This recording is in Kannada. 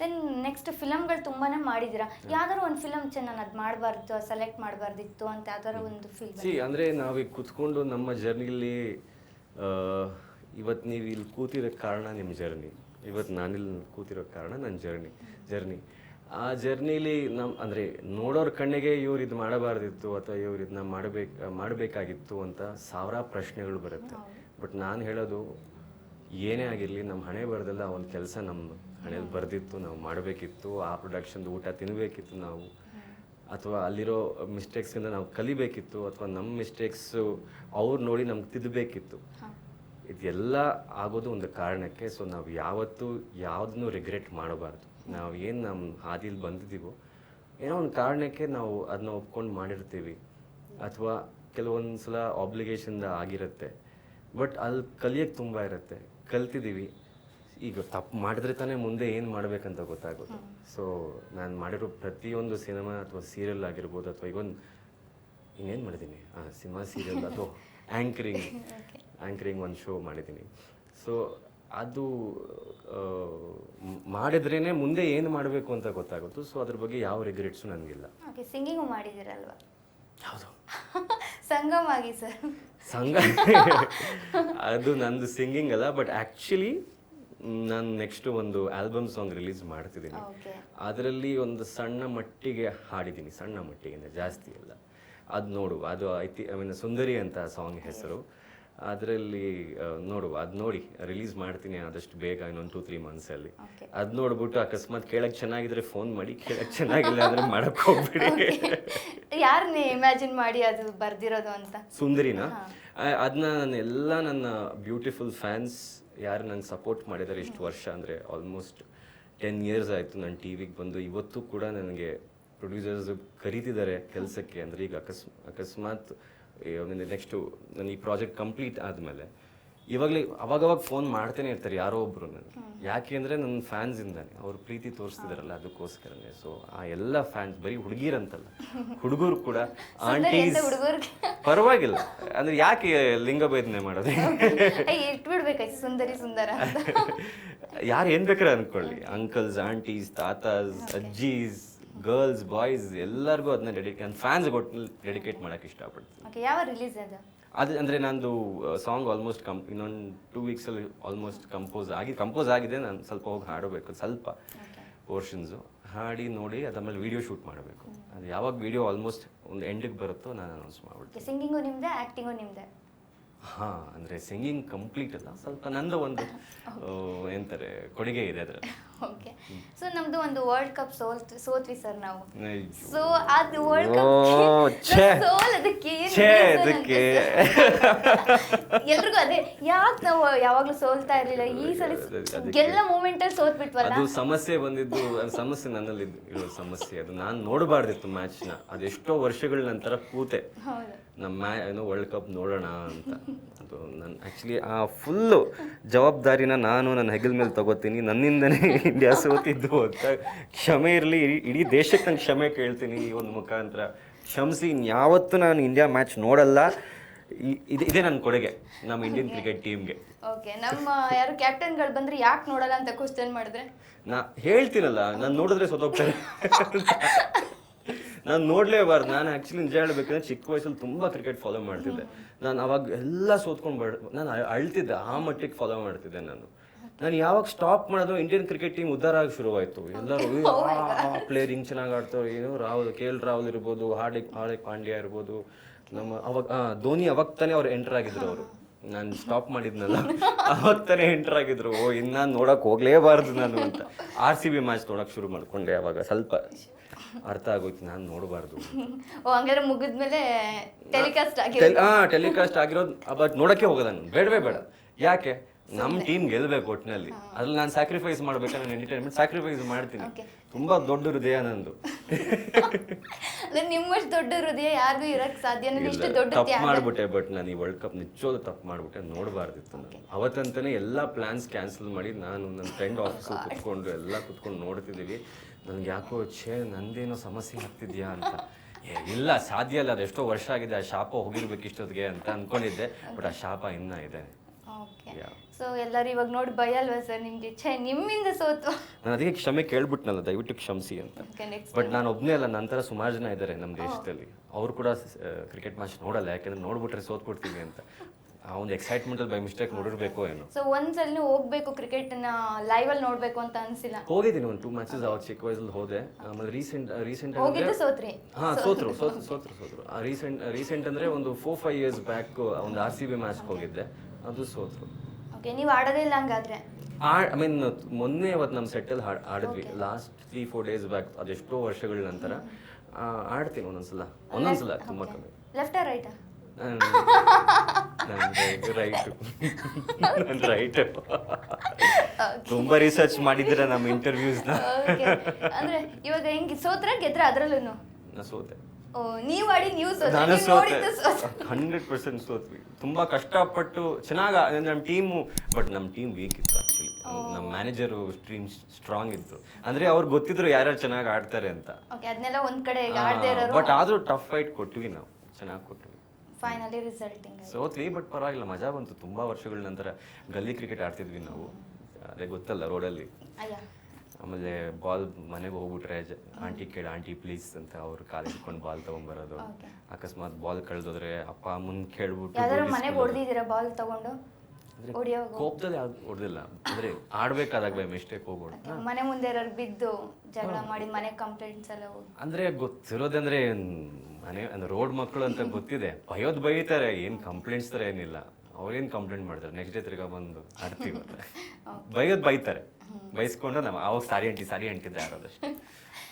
ದೆನ್ ನೆಕ್ಸ್ಟ್ ಫಿಲಮ್ಗಳು ತುಂಬಾ ಮಾಡಿದ್ದೀರಾ? ಯಾವ್ದಾರು ಒಂದು ಫಿಲಮ್ ನಾನು ಅದು ಮಾಡಬಾರ್ದು ಸೆಲೆಕ್ಟ್ ಮಾಡಬಾರ್ದಿತ್ತು ಅಂತ ಯಾವ್ದಾರ ಒಂದು ಫಿಲ್ಮ್ ಸಿ ಅಂದರೆ ನಾವೀಗ ಕುತ್ಕೊಂಡು ನಮ್ಮ ಜರ್ನಿಲಿ ಇವತ್ತು ನೀವು ಇಲ್ಲಿ ಕೂತಿರೋ ಕಾರಣ ನಿಮ್ಮ ಜರ್ನಿ. ಇವತ್ತು ನಾನಿಲ್ಲಿ ಕೂತಿರೋ ಕಾರಣ ನನ್ನ ಜರ್ನಿ ಜರ್ನಿ. ಆ ಜರ್ನಿಲಿ ನಮ್ಮ ಅಂದರೆ ನೋಡೋರ ಕಣ್ಣಿಗೆ ಇವ್ರು ಇದು ಮಾಡಬಾರ್ದಿತ್ತು ಅಥವಾ ಇವ್ರು ಇದನ್ನ ಮಾಡಬೇಕು ಮಾಡಬೇಕಾಗಿತ್ತು ಅಂತ ಸಾವಿರ ಪ್ರಶ್ನೆಗಳು ಬರುತ್ತೆ. ಬಟ್ ನಾನು ಹೇಳೋದು ಏನೇ ಆಗಿರಲಿ ನಮ್ಮ ಹಣೆ ಬರೆದಲ್ಲ ಒಂದು ಕೆಲಸ ನಮ್ಮ ಹಣೆಯಲ್ಲಿ ಬರೆದಿತ್ತು, ನಾವು ಮಾಡಬೇಕಿತ್ತು, ಆ ಪ್ರೊಡಕ್ಷನ್ದು ಊಟ ತಿನ್ನಬೇಕಿತ್ತು ನಾವು. ಅಥವಾ ಅಲ್ಲಿರೋ ಮಿಸ್ಟೇಕ್ಸಿಂದ ನಾವು ಕಲಿಬೇಕಿತ್ತು, ಅಥವಾ ನಮ್ಮ ಮಿಸ್ಟೇಕ್ಸು ಅವ್ರು ನೋಡಿ ನಮ್ಗೆ ತಿದ್ದಬೇಕಿತ್ತು ಇದೆಲ್ಲ ಆಗೋದು ಒಂದು ಕಾರಣಕ್ಕೆ ಸೊ ನಾವು ಯಾವತ್ತೂ ಯಾವುದನ್ನು ರಿಗ್ರೆಟ್ ಮಾಡಬಾರ್ದು. ನಾವು ಏನು ನಮ್ಮ ಹಾದಿಲಿ ಬಂದಿದ್ದೀವೋ ಏನೋ ಒಂದು ಕಾರಣಕ್ಕೆ ನಾವು ಅದನ್ನ ಒಪ್ಕೊಂಡು ಮಾಡಿರ್ತೀವಿ. ಅಥವಾ ಕೆಲವೊಂದು ಸಲ ಆಬ್ಲಿಗೇಷನ್ದ ಆಗಿರುತ್ತೆ. ಬಟ್ ಅಲ್ಲಿ ಕಲಿಯೋಕ್ಕೆ ತುಂಬ ಇರುತ್ತೆ. ಕಲ್ತಿದ್ದೀವಿ. ಈಗ ತಪ್ಪು ಮಾಡಿದ್ರೆ ತಾನೇ ಮುಂದೆ ಏನು ಮಾಡಬೇಕಂತ ಗೊತ್ತಾಗುತ್ತೆ. ಸೊ ನಾನು ಮಾಡಿರೋ ಪ್ರತಿಯೊಂದು ಸಿನಿಮಾ ಅಥವಾ ಸೀರಿಯಲ್ ಆಗಿರ್ಬೋದು ಅಥವಾ ಈಗೊಂದು ಇನ್ನೇನು ಮಾಡಿದ್ದೀನಿ? ಸಿನಿಮಾ ಸೀರಿಯಲ್ ಅಥವಾ ಆ್ಯಂಕರಿಂಗ್ ಆ್ಯಂಕರಿಂಗ್ ಒಂದು ಶೋ ಮಾಡಿದ್ದೀನಿ. ಸೊ ಅದು ಮಾಡಿದ್ರೇ ಮುಂದೆ ಏನು ಮಾಡಬೇಕು ಅಂತ ಗೊತ್ತಾಗುತ್ತೆ. ಸೊ ಅದ್ರ ಬಗ್ಗೆ ಯಾವ ರಿಗ್ರೆಟ್ಸು ನನಗಿಲ್ಲ. ಓಕೆ ಸಿಂಗಿಂಗು ಮಾಡಿದ್ದೀರಲ್ವಾ? ಹೌದು. ಸಂಗಮ್ ಆಗಿ ಸರ್. ಸಂಘ ಅದು ನಂದು ಸಿಂಗಿಂಗ್ ಅಲ್ಲ ಬಟ್ ಆ್ಯಕ್ಚುಲಿ ನಾನು ನೆಕ್ಸ್ಟ್ ಒಂದು ಆಲ್ಬಮ್ ಸಾಂಗ್ ರಿಲೀಸ್ ಮಾಡ್ತಿದ್ದೀನಿ. ಓಕೆ ಅದರಲ್ಲಿ ಒಂದು ಸಣ್ಣ ಮಟ್ಟಿಗೆ ಹಾಡಿದ್ದೀನಿ ಸಣ್ಣ ಮಟ್ಟಿಗೆ ಅಂದ್ರೆ ಜಾಸ್ತಿ ಅಲ್ಲ. ಅದು ನೋಡು ಅದು ಐತಿ ಐ ಮೀನ್ ಸುಂದರಿ ಅಂತ ಸಾಂಗ್ ಹೆಸರು. ಅದರಲ್ಲಿ ನೋಡುವ ಅದು ನೋಡಿ ರಿಲೀಸ್ ಮಾಡ್ತೀನಿ ಆದಷ್ಟು ಬೇಗ ಇನ್ನೊಂದು ಟೂ ತ್ರೀ ಮಂತ್ಸಲ್ಲಿ. ಅದು ನೋಡ್ಬಿಟ್ಟು ಅಕಸ್ಮಾತ್ ಕೇಳಕ್ಕೆ ಚೆನ್ನಾಗಿದ್ರೆ ಫೋನ್ ಮಾಡಿ ಕೇಳಕ್ಕೆ ಚೆನ್ನಾಗಿಲ್ಲ ಅಂದ್ರೆ ಮಾಡಕ್ ಹೋಗ್ಬಿಡಿ. ಯಾರನ್ನೇ ಇಮ್ಯಾಜಿನ್ ಮಾಡಿ ಅದು ಬರ್ದಿರೋದು ಅಂತ? ಸುಂದರಿನ? ಅದನ್ನ ನಾನು ಎಲ್ಲ ನನ್ನ ಬ್ಯೂಟಿಫುಲ್ ಫ್ಯಾನ್ಸ್ ಯಾರು ನನ್ನ ಸಪೋರ್ಟ್ ಮಾಡಿದ್ದಾರೆ ಇಷ್ಟು ವರ್ಷ ಅಂದರೆ ಆಲ್ಮೋಸ್ಟ್ ಟೆನ್ ಇಯರ್ಸ್ ಆಯಿತು ನಾನು ಟಿ ವಿಗೆ ಬಂದು. ಇವತ್ತು ಕೂಡ ನನಗೆ ಪ್ರೊಡ್ಯೂಸರ್ಸ್ ಕರೀತಿದ್ದಾರೆ ಕೆಲಸಕ್ಕೆ. ಅಂದರೆ ಈಗ ಅಕಸ್ ಅಕಸ್ಮಾತ್ ನೆಕ್ಸ್ಟು ನನ್ನ ಈ ಪ್ರಾಜೆಕ್ಟ್ ಕಂಪ್ಲೀಟ್ ಆದಮೇಲೆ ಇವಾಗಲೇ ಅವಾಗವಾಗ ಫೋನ್ ಮಾಡ್ತಾನೆ ಇರ್ತಾರೆ ಯಾರೋ ಒಬ್ಬರು ನನಗೆ ಯಾಕೆ ಅಂದರೆ ನನ್ನ ಫ್ಯಾನ್ಸ್ ಇಂದಾನೆ. ಅವ್ರ ಪ್ರೀತಿ ತೋರಿಸ್ತಿದಾರಲ್ಲ ಅದಕ್ಕೋಸ್ಕರನೇ. ಸೊ ಆ ಎಲ್ಲ ಫ್ಯಾನ್ಸ್ ಬರೀ ಹುಡುಗಿರಂತಲ್ಲ. ಹುಡುಗರು ಕೂಡ ಆಂಟೀಸ್ ಪರವಾಗಿಲ್ಲ. ಅಂದ್ರೆ ಯಾಕೆ ಲಿಂಗಭೇದನೆ ಮಾಡೋದು? ಇಟ್ಬಿಡ್ಬೇಕಾಯ್ತು ಸುಂದರಿ ಸುಂದರ ಯಾರು ಏನ್ ಬೇಕಾದ್ರೆ ಅನ್ಕೊಳ್ಳಿ. ಅಂಕಲ್ಸ್ ಆಂಟೀಸ್ ತಾತಾಸ್ ಅಜ್ಜೀಸ್ ಗರ್ಲ್ಸ್ ಬಾಯ್ಸ್ ಎಲ್ಲರಿಗೂ ಅದನ್ನ ಡೆಡಿಕೇಟ್ ನನ್ನ ಫ್ಯಾನ್ಸ್ ಒಟ್ಟು ಡೆಡಿಕೇಟ್ ಮಾಡಕ್ಕೆ ಇಷ್ಟಪಡ್ತೀನಿ. ಓಕೆ ಯಾವ ರಿಲೀಸ್ ಅದು? ಅದು ಅಂದರೆ ನಂದು ಸಾಂಗ್ ಆಲ್ಮೋಸ್ಟ್ ಕಂ ಇನ್ನೊಂದು ಟೂ ವೀಕ್ಸಲ್ಲಿ ಆಲ್ಮೋಸ್ಟ್ ಕಂಪೋಸ್ ಆಗಿ ಕಂಪೋಸ್ ಆಗಿದೆ ನಾನು ಸ್ವಲ್ಪ ಹೋಗಿ ಹಾಡಬೇಕು ಸ್ವಲ್ಪ ಪೋರ್ಷನ್ಸು ಹಾಡಿ ನೋಡಿ ಅದಾದ್ಮೇಲೆ ವಿಡಿಯೋ ಶೂಟ್ ಮಾಡಬೇಕು. ಅದು ಯಾವಾಗ ವಿಡಿಯೋ ಆಲ್ಮೋಸ್ಟ್ ಒಂದು ಎಂಡಿಗೆ ಬರುತ್ತೋ ನಾನು ಅನೌನ್ಸ್ ಮಾಡ್ಬಿಡ್ತೀನಿ. ಸಿಂಗಿಂಗು ನಿಮ್ದೆ ಆ್ಯಕ್ಟಿಂಗು ನಿಮ್ದೆ? ಹಾಂ ಅಂದರೆ ಸಿಂಗಿಂಗ್ ಕಂಪ್ಲೀಟ್ ಅಲ್ಲ? ಸ್ವಲ್ಪ ನಂದು ಒಂದು ಎಂತಾರೆ ಕೊಡುಗೆ ಇದೆ ಅದರಲ್ಲಿ. ಓಕೆ ಸೊ ನಮ್ದು ಒಂದು ವರ್ಲ್ಡ್ ಕಪ್ ಸೋಲ್ತ್ ಸೋತ್ವಿ ಸರ್ ನಾವು. ಸೊ ಅದು ವರ್ಲ್ಡ್ ಕಪ್ ಛೇ. ಸೋಲ್ ಅದಕ್ಕೆ. ಎಲ್ರಿಗೂ ಅದೇ ಯಾಕೆ ನಾವು ಯಾವಾಗ್ಲೂ ಸೋಲ್ತಾ ಇರ್ಲಿಲ್ಲ? ಈ ಸಲ ಎಲ್ಲ ಮೂಮೆಂಟ್ ಅಲ್ಲಿ ಸೋತ್ ಬಿಟ್ವಲ್ಲ ಅದು ಸಮಸ್ಯೆ ಬಂದಿದ್ದು ಅದು ಸಮಸ್ಯೆ ನನ್ನಲ್ಲಿ ಇರೋ ಸಮಸ್ಯೆ. ಅದು ನಾನು ನೋಡಬಾರ್ದಿತ್ತು ಮ್ಯಾಚ್ನ. ಅದೆಷ್ಟೋ ವರ್ಷಗಳ ನಂತರ ಕೂತೆ. ಹೌದು. ನಮ್ಮ ಮ್ಯಾ ಏನೋ ವರ್ಲ್ಡ್ ಕಪ್ ನೋಡೋಣ ಅಂತ. ಅದು ನಾನು ಆ್ಯಕ್ಚುಲಿ ಆ ಫುಲ್ಲು ಜವಾಬ್ದಾರಿನ ನಾನು ನನ್ನ ಹೆಗಲ್ ಮೇಲೆ ತಗೋತೀನಿ ನನ್ನಿಂದನೇ ಇಂಡಿಯಾ ಸೋತಿದ್ದು ಅಂತ ಕ್ಷಮೆ ಇರಲಿ ಇಡೀ ದೇಶಕ್ಕೆ ನಾನು ಕ್ಷಮೆ ಕೇಳ್ತೀನಿ ಈ ಒಂದು ಮುಖಾಂತರ. ಕ್ಷಮಿಸಿ ಇನ್ಯಾವತ್ತೂ ನಾನು ಇಂಡಿಯಾ ಮ್ಯಾಚ್ ನೋಡಲ್ಲ. ಇದೆ ಇದೇ ನನ್ನ ಕೊಡುಗೆ ನಮ್ಮ ಇಂಡಿಯನ್ ಕ್ರಿಕೆಟ್ ಟೀಮ್ಗೆ ಓಕೆ ನಮ್ಮ ಯಾರು ಕ್ಯಾಪ್ಟನ್ಗಳು ಬಂದ್ರೆ ಯಾಕೆ ನೋಡಲ್ಲ ಅಂತ ಕ್ವಶನ್ ಮಾಡಿದ್ರೆ? ನಾ ಹೇಳ್ತೀನಲ್ಲ ನಾನು ನೋಡಿದ್ರೆ ಸೋತೋಗ್ತಾರೆ. ನಾನು ನೋಡ್ಲೇಬಾರ್ದು. ನಾನು ಆ್ಯಕ್ಚುಲಿ ನಿಜ ಹೇಳಬೇಕಂದ್ರೆ ಚಿಕ್ಕ ವಯಸ್ಸಲ್ಲಿ ತುಂಬ ಕ್ರಿಕೆಟ್ ಫಾಲೋ ಮಾಡ್ತಿದ್ದೆ. ನಾನು ಅವಾಗ ಎಲ್ಲ ಸೋತ್ಕೊಂಡು ಬರ್ ನಾನು ಅಳ್ತಿದ್ದೆ. ಆ ಮಟ್ಟಿಗೆ ಫಾಲೋ ಮಾಡ್ತಿದ್ದೆ ನಾನು. ನಾನು ಯಾವಾಗ ಸ್ಟಾಪ್ ಮಾಡೋದು ಇಂಡಿಯನ್ ಕ್ರಿಕೆಟ್ ಟೀಮ್ ಉದ್ದಾರ ಆಗಿ ಶುರುವಾಯಿತು. ಎಲ್ಲರೂ ಪ್ಲೇಯರ್ ಹಿಂಗೆ ಚೆನ್ನಾಗಿ ಆಡ್ತಾರೆ ಏನು ರಾಹುಲ್ ಕೆ ಎಲ್ ರಾಹುಲ್ ಇರ್ಬೋದು ಹಾರ್ದಿಕ್ ಹಾರ್ದಿಕ್ ಪಾಂಡ್ಯ ಇರ್ಬೋದು. ನಮ್ಮ ಅವಾಗ ಧೋನಿ ಅವಾಗ ತಾನೇ ಅವ್ರು ಎಂಟರ್ ಆಗಿದ್ರು ಅವರು. ನಾನು ಸ್ಟಾಪ್ ಮಾಡಿದ್ನಲ್ಲ. ಅವಾಗ ತಾನೇ ಎಂಟರ್ ಆಗಿದ್ರು. ಓ ಇನ್ನು ನೋಡೋಕೆ ಹೋಗ್ಲೇಬಾರ್ದು ನಾನು ಅಂತ. ಆರ್ ಸಿ ಬಿ ಮ್ಯಾಚ್ ನೋಡೋಕೆ ಶುರು ಮಾಡಿಕೊಂಡೆ ಅವಾಗ ಸ್ವಲ್ಪ. ಅರ್ಥ ಆಗೋಯ್ತು ನಾನು ನೋಡಬಾರ್ದು. ಓ ಹಂಗಾದ್ರೆ ಮುಗಿದ್ಮೇಲೆ ಟೆಲಿಕಾಸ್ಟ್ ಹಾ ಟೆಲಿಕಾಸ್ಟ್ ಆಗಿರೋದು. ಬಟ್ ನೋಡಕ್ಕೆ ಹೋಗೋದ ನಾನು. ಬೇಡವೇ ಬೇಡ. ಯಾಕೆ? ನಮ್ಮ ಟೀಮ್ ಗೆಲ್ಲಬೇಕು ಒಟ್ಟಿನಲ್ಲಿ ಅದ್ರಲ್ಲಿ ನಾನು ಸ್ಯಾಕ್ರಿಫೈಸ್ ಮಾಡ್ಬೇಕಾದ್ರೆ ನಾನು ಎಂಟರ್ಟೈನ್ಮೆಂಟ್ ಸ್ಯಾಕ್ರಿಫೈಸ್ ಮಾಡ್ತೀನಿ. ತುಂಬಾ ದೊಡ್ಡ ಹೃದಯ ನಂದು. ನಿಮ್ಮಷ್ಟು ದೊಡ್ಡ ಹೃದಯ ಯಾರಿಗೂ ಇರಕ್ಕೆ ಸಾಧ್ಯ. ಇಷ್ಟು ದೊಡ್ಡ ತಪ್ಪು ಮಾಡ್ಬಿಟ್ಟೆ ಬಟ್ ನಾನು ಈ ವರ್ಲ್ಡ್ ಕಪ್ ನಿಜವಾದ ತಪ್ಪು ಮಾಡ್ಬಿಟ್ಟೆ ನೋಡಬಾರ್ದಿತ್ತು ನಾನು. ಅವತ್ತಂತಾನೆ ಎಲ್ಲ ಪ್ಲಾನ್ಸ್ ಕ್ಯಾನ್ಸಲ್ ಮಾಡಿ ನಾನು ನನ್ನ ಫ್ರೆಂಡ್ ಆಫೀಸಲ್ಲಿ ಕುತ್ಕೊಂಡು ಎಲ್ಲ ಕುತ್ಕೊಂಡು ನೋಡ್ತಿದ್ದೀವಿ. ನನ್ಗೆ ಯಾಕೋ ಛೇ ನಂದೇನೋ ಸಮಸ್ಯೆ ಆಗ್ತಿದ್ಯಾ ಅಂತ. ಏ, ಇಲ್ಲ ಸಾಧ್ಯ ಇಲ್ಲ ಅದು ಎಷ್ಟೋ ವರ್ಷ ಆಗಿದೆ ಆ ಶಾಪ ಹೋಗಿರ್ಬೇಕು ಇಷ್ಟೊತ್ತಿಗೆ ಅಂತ ಅನ್ಕೊಂಡಿದ್ದೆ ಬಟ್ ಆ ಶಾಪ ಇನ್ನ ಇದೆ. ಓಕೆ. Yeah. ಸೊ ಎಲ್ಲರೂ ಇವಾಗ ನೋಡಿ ಭಯ ಅಲ್ವಾ ಸರ್ ನಿಮಗೆ? ಛೇ ನಿಮ್ಮಿಂದ ಸೋತು. ನಾನು ಅದಕ್ಕೆ ಕ್ಷಮೆ ಕೇಳ್ಬಿಟ್ನಲ್ಲ ದಯವಿಟ್ಟು ಕ್ಷಮಿಸಿ ಅಂತ. ಓಕೆ ನೆಕ್ಸ್ಟ್ ಬಟ್ ನಾನು ಒಬ್ಬನೇ ಅಲ್ಲ ನಂತರ ಸುಮಾರು ಜನ ಇದ್ದಾರೆ ನಮ್ಮ ದೇಶದಲ್ಲಿ. ಅವ್ರು ಕೂಡ ಕ್ರಿಕೆಟ್ ಮ್ಯಾಚ್ ನೋಡಲ್ಲ ಯಾಕಂದ್ರೆ ನೋಡ್ಬಿಟ್ರೆ ಸೋತ್ಕೊಡ್ತೀವಿ ಅಂತ. ಆ ಒಂದು ಎಕ್ಸೈಟ್ಮೆಂಟಲ್ಲಿ ಬೈ ಮಿಸ್ಟೇಕ್ ನೋಡಿರ್ಬೇಕು ಏನು. ಸೊ ಒಂದ್ಸಲ ಹೋಗ್ಬೇಕು ಕ್ರಿಕೆಟ್ನ ಲೈವ್ ಅಲ್ಲಿ ನೋಡ್ಬೇಕು ಅಂತ ಅನ್ಸಿಲ್ಲ? ಹೋಗಿದ್ದೀನಿ ಒಂದು ಟೂ ಮ್ಯಾಚಸ್ ಅವಾಗ ಚಿಕ್ಕ ವಯಸ್ಸಲ್ಲಿ ಹೋದೆ. ಆಮೇಲೆ ರೀಸೆಂಟ್ ರೀಸೆಂಟ್ ಹೋಗಿದ್ದು ಸೋತ್ರಿ. ಹಾ ಸೋತ್ರು. ಸೋತ್ರು ಸೋತ್ರು ಸೋತ್ರು ರೀಸೆಂಟ್ ರೀಸೆಂಟ್ ಅಂದ್ರೆ ಒಂದು ಫೋರ್ ಫೈವ್ ಇಯರ್ಸ್ ಬ್ಯಾಕ್ ಒಂದು ಆರ್ ಸಿ ಬಿ ಮ್ಯಾಚ್ ಹೋಗಿದ್ದೆ. ಅದು ಸೋತ್ರು. ಓಕೆ ನೀವು ಆಡೋದೇ ಇಲ್ಲ ಹಂಗಾದ್ರೆ? ಐ ಮೀನ್ ಮೊನ್ನೆ ಅವತ್ತು ನಮ್ಮ ಸೆಟ್ಟಲ್ಲಿ ಹಾಡ್ ಆಡಿದ್ವಿ. Last three four days back ಅದೆಷ್ಟೋ ವರ್ಷಗಳ ನಂತರ ಆಡ್ತೀನಿ ಒಂದೊಂದ್ಸಲ. ಒಂದೊಂದ್ಸಲ ತುಂಬಾ ಕಮ್ಮಿ. Left right right. ರೈಟ್. ತುಂಬಾ ರಿಸರ್ಚ್ ಮಾಡಿದ್ರೆ ನಮ್ಮ ಇಂಟರ್ವ್ಯೂಸ್ನ ಓಕೆ ಅಂದ್ರೆ ಇವಾಗ ಹೆಂಗ್ ಸೋತ್ರ ಗೆದ್ರ ಅದ್ರಲ್ಲೂ ನಾ ಸೋತೆ. ನೀವ್ ಆಡಿ ನೀವು ನಾನು ಸೋತೆ. ಹಂಡ್ರೆಡ್ ಪರ್ಸೆಂಟ್ ಸೋತ್ವಿ. ತುಂಬಾ ಕಷ್ಟಪಟ್ಟು ಚೆನ್ನಾಗಿ ನಮ್ಮ ಟೀಮು ಬಟ್ ನಮ್ಮ ಟೀಮ್ ವೀಕ್ ಇತ್ತು ಆಕ್ಚುಲಿ ನಮ್ಮ ಮ್ಯಾನೇಜರು ಟೀಮ್ ಸ್ಟ್ರಾಂಗ್ ಇತ್ತು. ಅಂದ್ರೆ ಅವ್ರು ಗೊತ್ತಿದ್ರು ಯಾರ್ಯಾರು ಚೆನ್ನಾಗಿ ಆಡ್ತಾರೆ ಅಂತ. ಅದನ್ನೆಲ್ಲ ಒಂದ್ ಕಡೆ ಬಟ್ ಆದ್ರೂ ಟಫ್ ಫೈಟ್ ಕೊಟ್ವಿ ನಾವು. ಚೆನ್ನಾಗಿ ಕೊಟ್ವಿ. ಫೈನಲಿ ರಿಸಲ್ಟಿಂಗ್ ಸೋತ್ವಿ ಬಟ್ ಪರವಾಗಿಲ್ಲ ಮಜಾ ಬಂತು. ತುಂಬಾ ವರ್ಷಗಳ ನಂತರ ಗಲ್ಲಿ ಕ್ರಿಕೆಟ್ ಆಡ್ತಿದ್ವಿ ನಾವು. ಅದೇ ಗೊತ್ತಲ್ಲ ರೋಡಲ್ಲಿ ಅಯ್ಯ. ಆಮೇಲೆ ಬಾಲ್ ಮನೆಗೆ ಹೋಗ್ಬಿಟ್ರೆ ಆಂಟಿ ಕೇಳಿ ಆಂಟಿ ಪ್ಲೀಸ್ ಅಂತ ಅವ್ರು ಕಾಲ್ ಇಟ್ಕೊಂಡು ಬಾಲ್ ತಗೊಂಡ್ಬರೋದು. ಅಕಸ್ಮಾತ್ ಬಾಲ್ ಕಳೆದೋದ್ರೆ ಅಪ್ಪ ಮುಂದೆ ಕೇಳ್ಬಿಟ್ಟು ಬಾಲ್ ತಗೊಂಡು? ಅಂದ್ರೆ ಕೋಪದಲ್ಲಿ ಯಾವ್ದು ಹೊಡೆದಿಲ್ಲ ಅಂದ್ರೆ ಆಡ್ಬೇಕಾದಾಗ ಬೈ ಮಿಸ್ಟೇಕ್ ಹೋಗ್ಬಿಡು ಮನೆ ಮುಂದೆ ಯಾರು ಬಿದ್ದು ಜಗಳ ಮಾಡಿ ಮನೆ ಕಂಪ್ಲೇಂಟ್ಸ್ ಎಲ್ಲ ಹೋಗಿ ಅಂದ್ರೆ ಗೊತ್ತಿರೋದಂದ್ರೆ ಮನೆ ಅಂದ್ರೆ ರೋಡ್ ಮಕ್ಕಳು ಅಂತ ಗೊತ್ತಿದೆ. ಭಯೋದ್ ಬೈತಾರೆ ಏನ್ ಕಂಪ್ಲೇಂಟ್ಸ್ ತರ ಏನಿಲ್ಲ. ಅವ್ರೇನ್ ಕಂಪ್ಲೇಂಟ್ ಮಾಡ್ತಾರೆ? ನೆಕ್ಸ್ಟ್ ಡೇ ತಿರ್ಗಾ ಬಂದು ಆಡ್ತೀವಿ. ಬೈಯೋದ್ ಬೈತಾರೆ. ಬೈಸ್ಕೊಂಡು ನಮ್ಮ ಅವಾಗ ಸಾರಿ ಅಂಟಿ ಸಾರಿ ಅಂಟಿದ್ರೆ ಆಡೋದಷ್ಟೇ